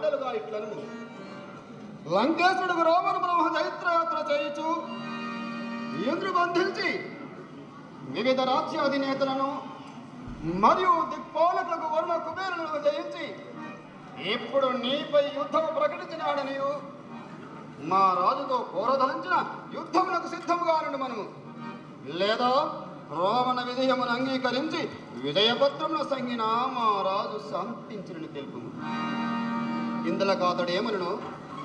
మాటలుగా ఇట్లను. లంకేశుడు రావణ బ్రహ్మ చైత్రయాత్ర చేయుచు ఇంద్రు బంధించి వివిధ రాజ్య అధినేతలను మరియు దిక్పాలకులకు వర్ణ కుబేరులను జయించి ఇప్పుడు నీపై యుద్ధం ప్రకటించినాడని మా రాజుతో కోరదలించిన యుద్ధములకు సిద్ధముగా నుండి మనము. లేదా రోమన విజయమును అంగీకరించి విజయపత్రమును సంగిన మా రాజు శాంతించిన తెలుపు ఇందులో కాతడు ఏమనను?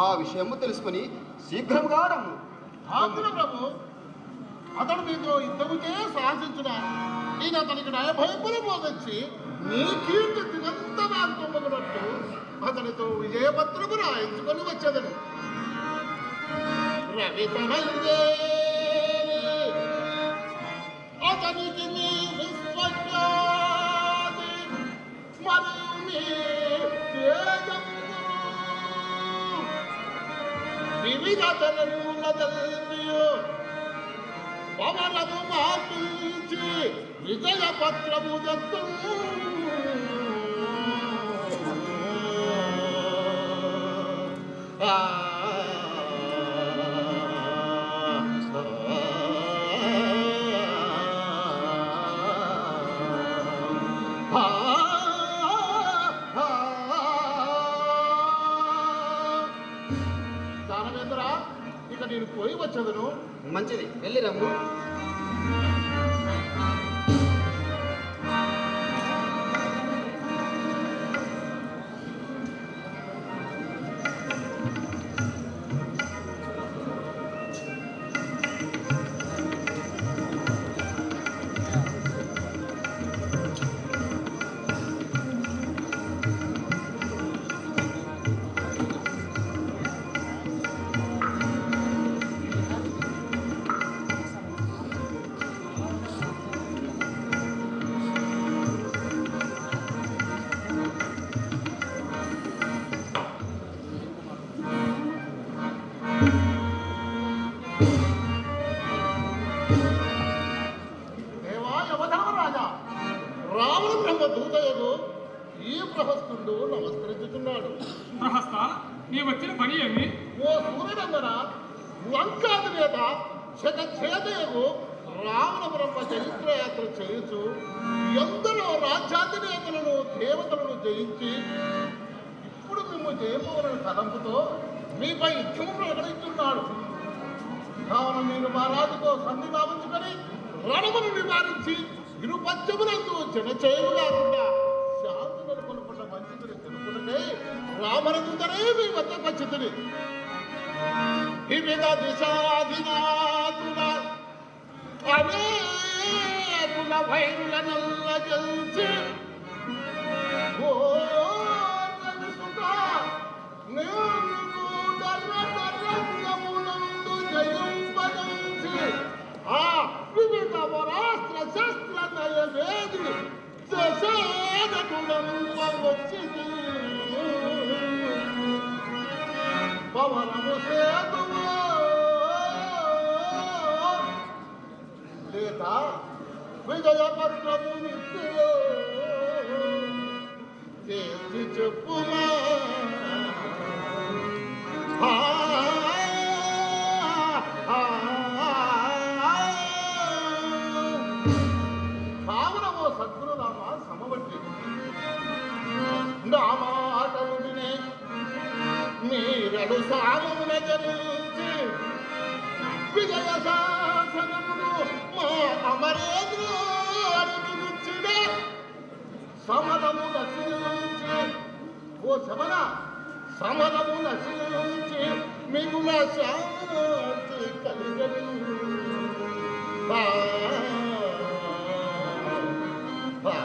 ఆ విషయము తెలుసుకుని శీఘ్రముగా రమ్ము. ఆకుల ప్రభు అతడు మీతో యుద్ధముకే సాహసించుడా నేను అతనికి భయపడి పోదొచ్చి నీ కీర్తి దిగంతగా తుమ్మకున్నట్టు అతనితో విజయపత్రము రాయించుకొని వచ్చేదని. రవి అతనికి నీ విశ్వజ్ఞాతి మరియు నీ తేజము بمدحة الأولى الدنيا ومرض ما كنت పోయి మంచిది. వెళ్ళి ఎందరో దేవతలను జయించి ఇప్పుడు మేము జయపవలను తలంపుతో మీపై యుద్ధము ప్రకటిస్తున్నాడు కావున మీరు మా రాజుతో సంధి భావించుకొని రణమును నివారించి ఇరు పచ్చములందు జన చేయము కాకుండా శాంతి నెలకొనుకున్న మంచిదని తెలుపుకుంటే రామరదుతనే మీ వద్ద పచ్చితుని ఈ మీద దిశాధినాథుడా వైరుల నల్ల గెలిచి ఓ రవిసుత, నేను దర్ర దర్రంగమునందు వివిధ వరాస్త్ర శస్త్ర నయ వేది దశేదకులంబవచ్చితి. పవనము విజయ పత్రము నిత్యో చేసి చెప్పుమా ఆ, ఆ, ఆ. కావున ఓ సద్గురురామ సమవట్టి నా మాటలు వినే మీరడు సామమున జరించి విజయ శాసనమును మా అమరేంద్రుడికి ఇచ్చిన సమరము నశించి ఓ శమన సమరము నశించి మిగుల శాంతి కలిగను. ఆ, ఆ,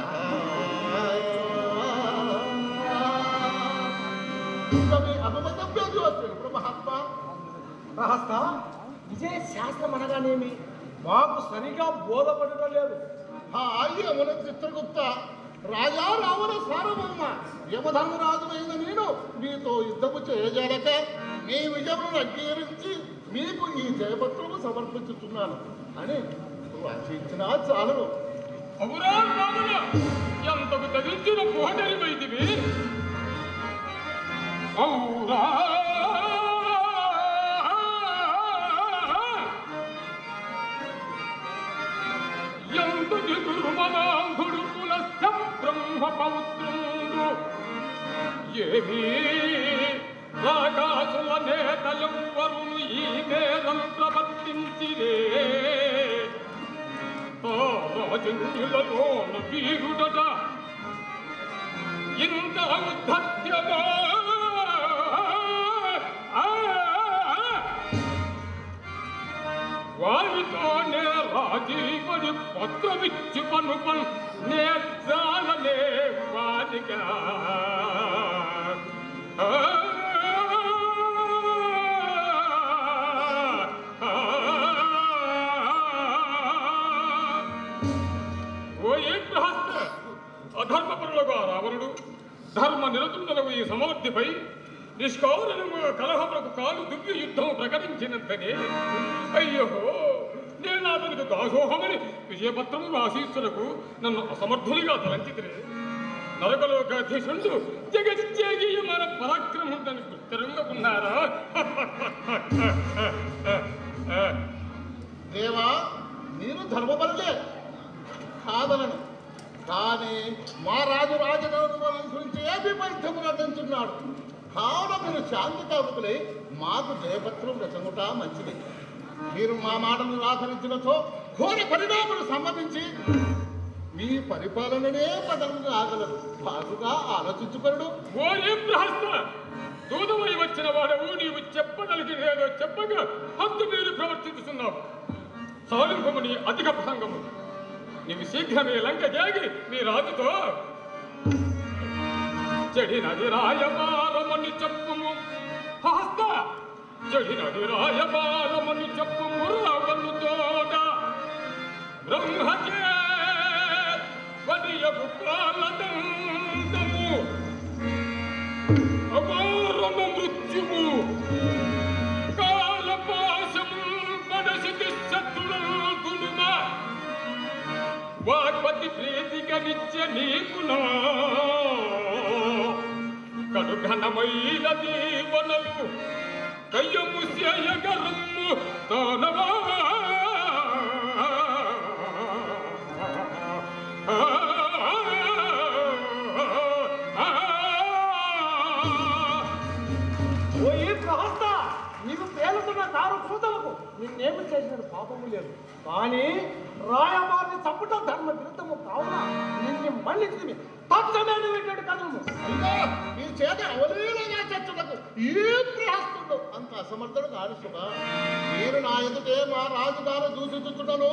ఇంకా విజయ శాస్త్రం అనగానేమి? మాకు సరిగా బోధపడటం లేదు. యమున చిత్రగుప్త రాజా రావణ సారవమ్మ యమధర్మరాజు అయిన నేను మీతో యుద్ధము చేయజాలక మీ విజయమును అంగీకరించి మీకు ఈ జయపత్రము సమర్పించుతున్నాను అని రచించినా చాలను ఎంతకు తగిలించిన వైదివి అవురా ఎంత దుర్మనాంధుడు పునశ్చ బ్రహ్మ పౌత్రుడు ఏమీ రాకాసుల నేతలెవ్వరును ఈ నేరం ప్రవర్తించిరే. రాజన్యులలోన వీరుడట ఇంత ఔద్ధత్యమా? వారితోనే రాజీపడి పత్రమిచ్చి పనుపన్ నేర్చాలనే వారిగా అధర్మపరులుగా రావణుడు ధర్మ నిరతుండలకు ఈ సమర్థిపై నిష్కారణము కలహములకు కాలు దువ్వి యుద్ధం ప్రకటించినంతనే అయ్యో నేను దాసోహమని విజయపత్రము రాశిస్తునకు నన్ను అసమర్థులుగా తలంచితిరే. నరకలోకాధీశుండు జగజ్జేగీయమైన పరాక్రముండని స్థిరంగా ఉన్నారా దేవా నేను ధర్మబలలే. కాదనను. కానీ మా రాజు రాజధాని గురించి ఏమి వైద్యము కావున మీరు శాంతి కాపుకులై మాకు జయపత్రం రచముట మంచిది. మీరు మా మాటను ఆచరించినతో ఘోర పరిణామాలు సంబంధించి మీ పరిపాలననే పదం రాగలరు బాగుగా ఆలోచించుకొనడు ఓరే ప్రహస్త దూదమై వచ్చిన వాడవు నీవు చెప్పగలిగినదో చెప్పగా హద్దు మీరు ప్రవర్తిస్తున్నావు సౌలభముని అధిక ప్రసంగము నీవు శీఘ్రమే లంక జాగి నీ రాజుతో. చెడినది రాయబారమని చెప్పుము. హస్త చెడినది రాయబారమని వాగ్పతి ప్రీతిక నీకునా కడుఘనమైన దీవనలు కయ్యము చేయగరము దానవా పాపము లేదు. కానీ రాయబారిని చంపటం ధర్మ విరుద్ధము కావున మళ్ళీ తక్షణమే కదము అయ్యో ఈ చేత అవలీలగా చచ్చుటకు ఈ ప్రహస్తుడు అంత అసమర్థుడు కాదు సుమ మీరు నా ఎదుటే మా రాజుగారు దూషించుటను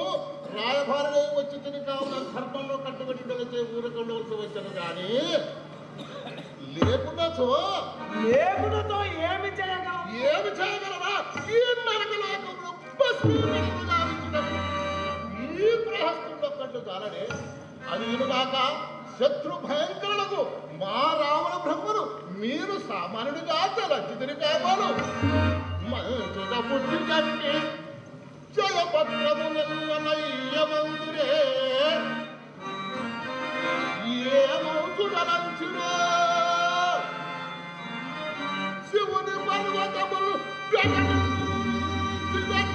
రాయభారులే వచ్చి తిని కావున ధర్మంలో కట్టుబడి కలిసే ఊరకొండవలసి వచ్చాను కానీ లేకుండా సో లేకుడుతో ఏమి చేయగలవు? ఏమి చేయగలరా ఈ గావించుటకు ఈ ప్రహస్తుడు ఒక్కట్లు చాలనే అది వినుగాక శత్రు భయంకరులకు మా రావణ బ్రహ్మను మీరు సామాన్యుడిగా తలచితిని కావాలు మంచుగా బుద్ధి కట్టి జయపత్రములయ్యమందురే ఏమవుతుడలంచురో శివుని పర్వతములు ప్రకటించినట్టు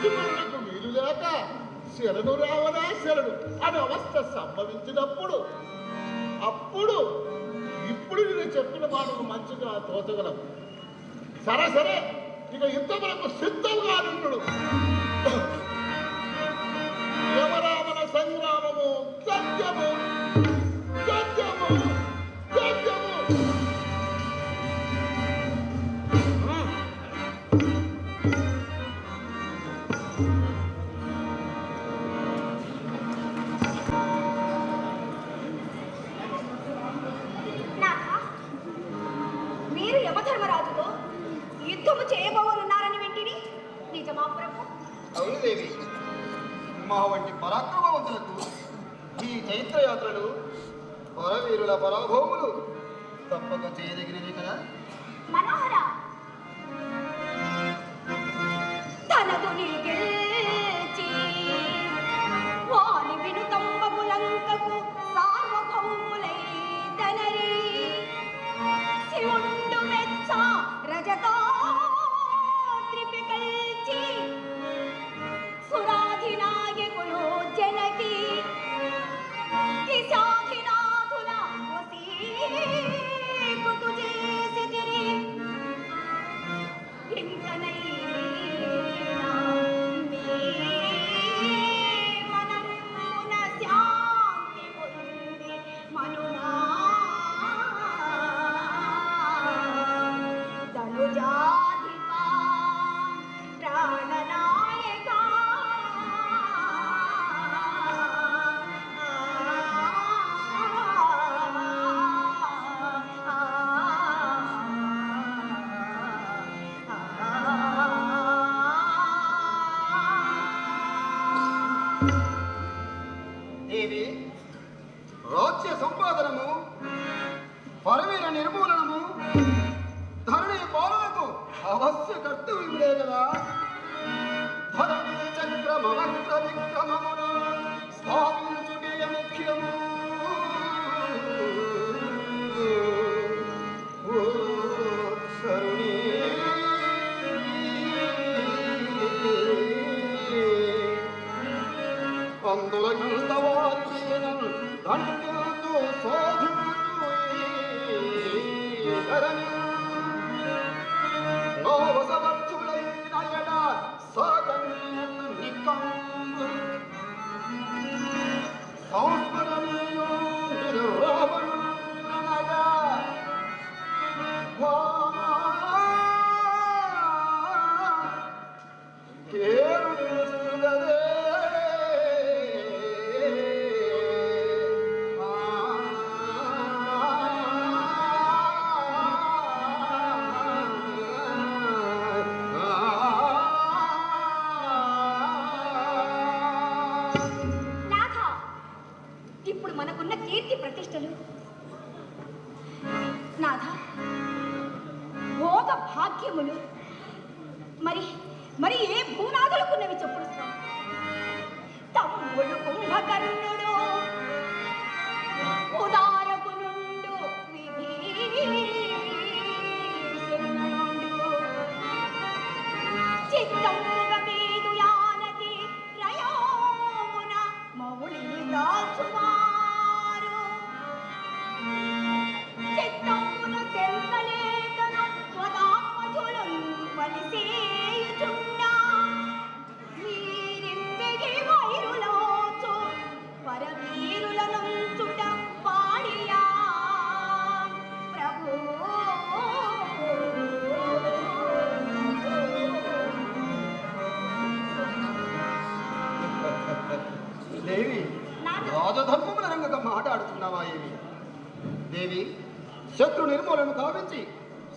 తప్పించుకున్నకు వీలు లేక శరణు రావణా శరణు అనే అవస్థ సంభవించినప్పుడు అప్పుడు ఇప్పుడు నేను చెప్పిన మాటకు మంచిగా తోచగలవు. సరే సరే ఇక ఇంతవరకు సిద్ధంగా నుండు యమరావణ సంగ్రామము సత్యము సత్యము సత్యము పరాభవములు on. చిత్తముగ మీదు రాజధర్మముల రంగక మాట్లాడుతున్నావా ఏమి? దేవి శత్రు నిర్మూలన కావించి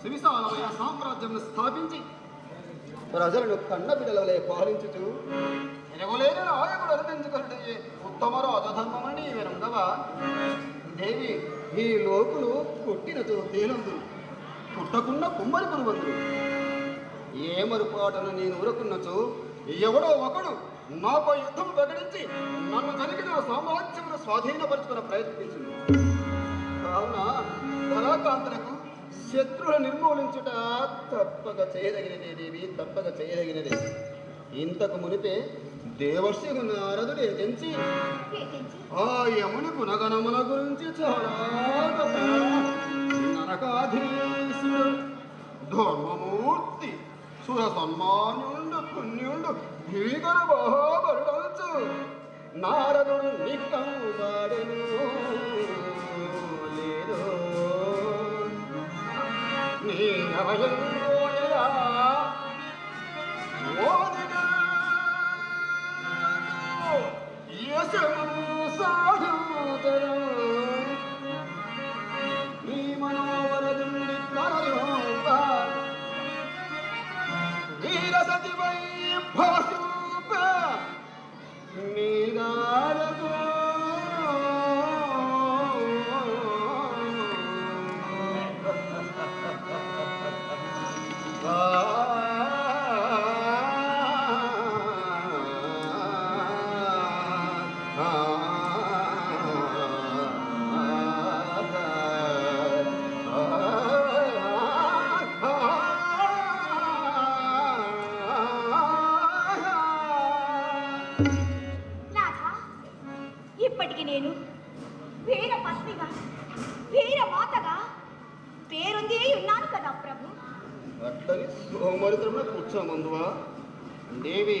సువిశాలమైన సామ్రాజ్యం స్థాపించి ప్రజలను కన్నబిడలవలే పాలించుచు తిరగలేని నాయకుడు అనిపించుకున్నది ఉత్తమ రాజధర్మమని వినందవా దేవి ఈ లోకులు పుట్టినచో తేనందు పుట్టకుండా కుమ్మరి పురువందు ఏ మరుపాటను నేను ఊరకున్నచో ఎవడో ఒకడు నాపై యుద్ధం ప్రకటించి నన్ను జరిగిన సామ్రాజ్యమును స్వాధీనపరచుకుని ప్రయత్నించింది. కావున ధరాకాంతలకు శత్రువులు నిర్మూలించుట తప్పక చేయదగినదే దేవి తప్పక చేయదగినదే. ఇంతకు మునిపే దేవర్షి నారదుడు ఎదించి ఆ యముని గుణగణముల గురించి చాలా నరకాధీశుడు ధర్మమూర్తి సుర సన్మాన్యుడు పుణ్యుండు భీకర మహాబరుడంచు నారదుడు నిక్కం వాడెను లేదో నీ అభయం సాధుతరం. సోమరిద్రమున కూర్చోమందువా? దేవి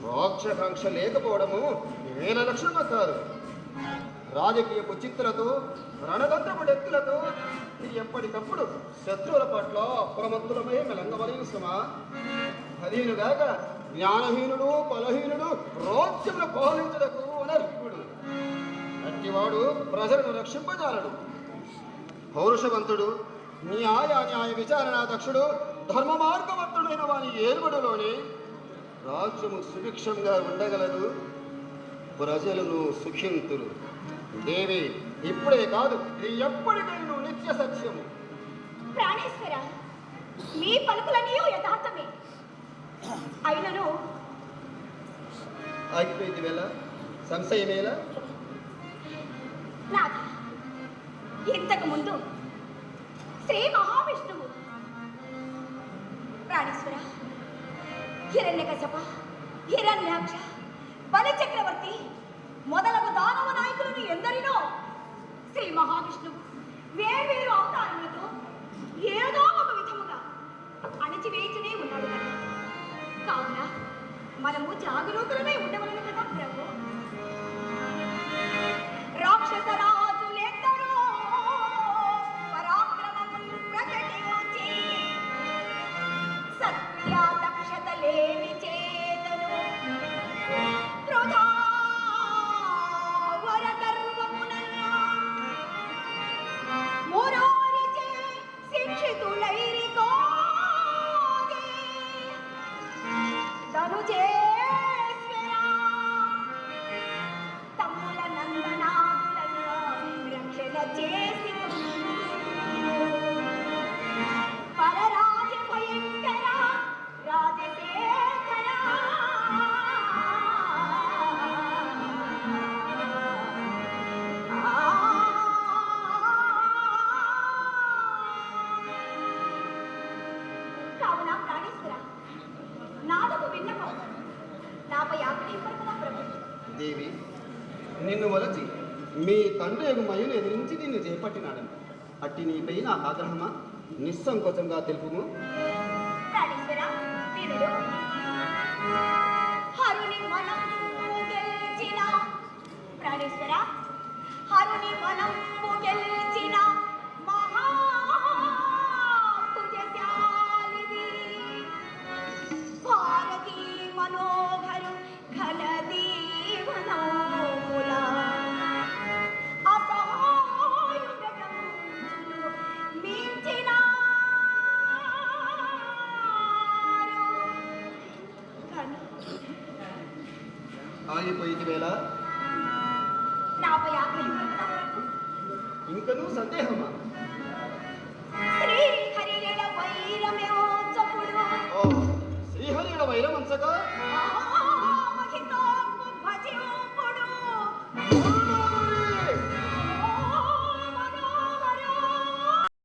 మోక్షకాంక్ష లేకపోవడము వేల లక్షణము కాదు. రాజకీయపు చిత్తులతో రణతంత్రపు డెత్తులతో ఎప్పటికప్పుడు శత్రువుల పట్ల అప్రమత్తులమే మెలంగవలసిన సుమా అదీనుగాక జ్ఞానహీనుడు బలహీనుడు రోజ్యమును పాలించడకు అనర్హుడు. అట్టివాడు ప్రజలను రక్షింపజాలడు. పౌరుషవంతుడు న్యాయ న్యాయ విచారణ దక్షుడు ధర్మ మార్గవంతుడైన వాని ఏర్పడులోనే రాజ్యము సుభిక్షంగా ఉండగలదు. ప్రజలను సుఖింతులు. దేవి ఇప్పుడే కాదు ఇది ఎప్పటికైనా నిత్య సత్యము. ప్రాణేశ్వర మీ పలుకులన్నీ యథార్థమే. అయినను ఆగిపోయింది వేళ? సంశయమేలా ఇంతకు ముందు శ్రీ మహావిష్ణువు ప్రాణేశ్వర హిరణ్యకశప హిరణ్యాక్ష బలి చక్రవర్తి మొదలగు దానవ నాయకులను ఎందరినో శ్రీ మహావిష్ణువు వేర్వేరు అవతారములతో ఏదో ఒక విధముగా అణచివేయుచునే ఉన్నాడు కదా కావున మనము జాగరూకులమై ఉండవలను కదా ప్రభు రాక్షసరా దేవి నిన్ను వలచి మీ తండ్రి మయును ఎదిరించి నిన్ను చేపట్టినాడని. అట్టి నీపై నా ఆగ్రహమా? నిస్సంకోచంగా తెలుపుము. ప్రాణేశ్వర హరుని మనం గెలిచిన.